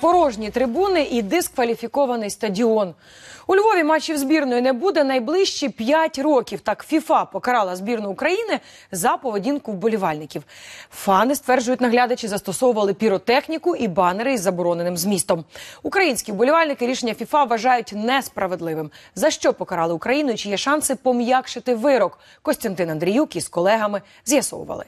Порожні трибуни і дискваліфікований стадіон. У Львові матчів збірної не буде найближчі 5 років. Так ФІФА покарала збірну України за поведінку вболівальників. Фани стверджують, наглядачі застосовували піротехніку і банери із забороненим змістом. Українські вболівальники рішення ФІФА вважають несправедливим. За що покарали Україну? Чи є шанси пом'якшити вирок? Костянтин Андріюк із колегами з'ясовували.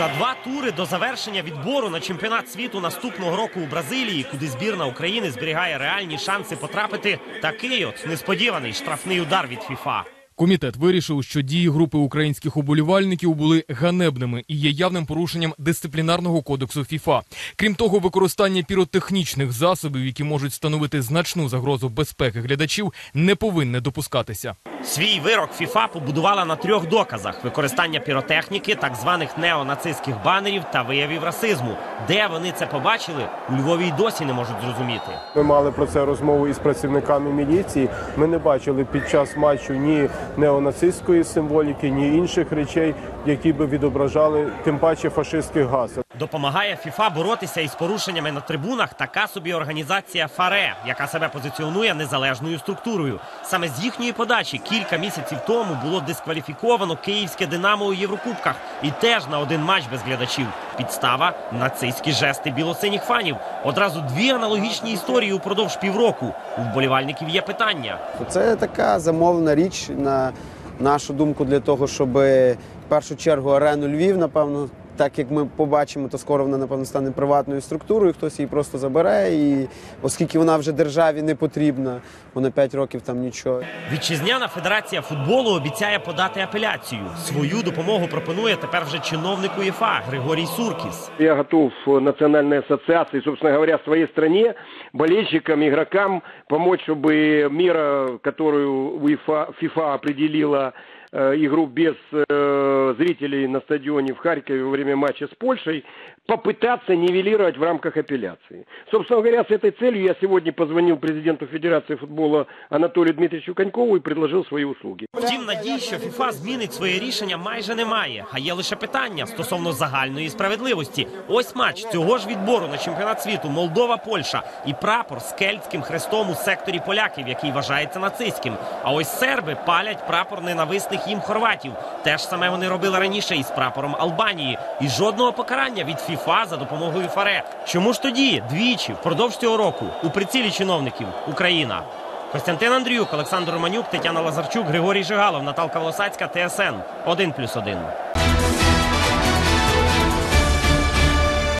За два тури до завершення відбору на чемпіонат світу наступного року у Бразилії, куди збірна України зберігає реальні шанси потрапити, такий от несподіваний штрафний удар від ФІФА. Комітет вирішив, що дії групи українських уболівальників були ганебними і є явним порушенням дисциплінарного кодексу ФІФА. Крім того, використання піротехнічних засобів, які можуть становити значну загрозу безпеки глядачів, не повинне допускатися. Свій вирок ФІФА побудувала на трьох доказах: використання піротехніки, так званих неонацистських банерів та виявів расизму. Де вони це побачили, у Львові й досі не можуть зрозуміти. Ми мали про це розмову із працівниками міліції. Ми не бачили під час матчу ні неонацистської символіки, ні інших речей, які би відображали тим паче фашистських гасел. Допомагає ФІФА боротися із порушеннями на трибунах така собі організація ФАРЕ, яка себе позиціонує незалежною структурою. Саме з їхньої подачі кілька місяців тому було дискваліфіковано київське Динамо у Єврокубках і теж на один матч без глядачів. Підстава нацистські жести білосиніх фанів. Одразу дві аналогічні історії упродовж півроку. У вболівальників є питання. Це така замовлена річ, на нашу думку, для того, щоб в першу чергу арену Львів, напевно, так як ми побачимо, то скоро вона напевно стане приватною структурою. Хтось її просто забере, і оскільки вона вже державі не потрібна, бо на 5 років там нічого. Вітчизняна федерація футболу обіцяє подати апеляцію. Свою допомогу пропонує тепер вже чиновник УЄФА Григорій Суркіс. Я готов э, национальной ассоциации, собственно говоря, своей стране, болельщикам, игрокам помочь, чтобы мера, которую УЕФА, ФИФА определила э, игру без э, зрителей на стадионе в Харькове во время матча с Польшей, попытаться нивелировать в рамках апелляции. Собственно говоря, с этой целью я сегодня позвонил президенту Федерации футбола Анатолию Дмитриевичу Конькову и предложил свои услуги. Втім, надій, що ФІФА змінить своє рішення, майже немає. А є лише питання стосовно загальної справедливості. Ось матч цього ж відбору на чемпіонат світу Молдова-Польща і прапор з кельтським хрестом у секторі поляків, який вважається нацистським. А ось серби палять прапор ненависних їм хорватів. Те ж саме вони робили раніше із прапором Албанії. І жодного покарання від ФІФА за допомогою ФАРЕ. Чому ж тоді двічі впродовж цього року у прицілі чиновників Україна? Костянтин Андріюк, Олександр Романюк, Тетяна Лазарчук, Григорій Жигалов, Наталка Волосацька, ТСН 1+,1.